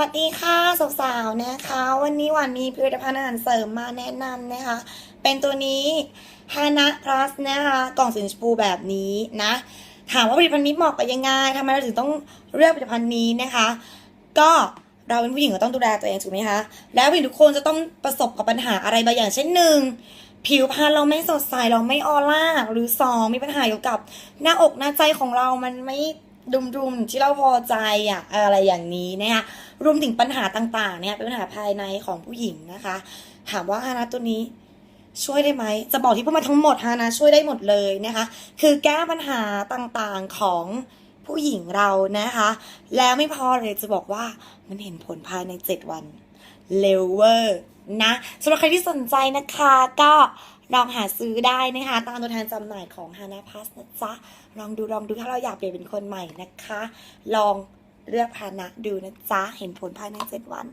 วัสดีค่ะสาวๆนะคะ วันนี้วันมีผลิตภัณฑ์อาหารเสริมมาแนะนำนะคะ เป็นตัวนี้ฮานะพลัสนะคะกล่องสีชมพูแบบนี้นะ ถามว่าผลิตภัณฑ์นี้เหมาะกับยังไงทำไมเราถึงต้องเลือกผลิตภัณฑ์นี้นะคะ ก็เราเป็นผู้หญิงก็ต้องดูแลตัวเองถูกไหมคะ แล้วผู้หญิงทุกคนจะต้องประสบกับปัญหาอะไรบางอย่างเช่นหนึ่งผิวพรรณเราไม่สดใสเราไม่ออร่าหรือสองมีปัญหาเกี่ยวกับหน้าอกหน้าใจของเรามันไม่ ดุมๆที่เราพอใจอะอะไรอย่างนี้นะคะรวมถึงปัญหาต่างๆ เนี่ยเป็นปัญหาภายในของผู้หญิงนะคะ ถามว่าฮานะตัวนี้ช่วยได้ไหม จะบอกที่พูดมาทั้งหมดฮานะช่วยได้หมดเลยนะคะ คือแก้ปัญหาต่างๆของผู้หญิงเรานะคะ แล้วไม่พอเลยจะบอกว่ามันเห็นผลภายใน 7 วันเร็วเวอร์นะสำหรับใครที่สนใจนะคะก็ ลองหาซื้อได้นะคะ ตามตัวแทนจำหน่ายของ Hana Plus นะจ๊ะ ลองดูลองดูถ้าเราอยากเปลี่ยนเป็นคนใหม่นะคะ ลองเลือกพานะดูนะจ๊ะ เห็นผลภายใน 7 วัน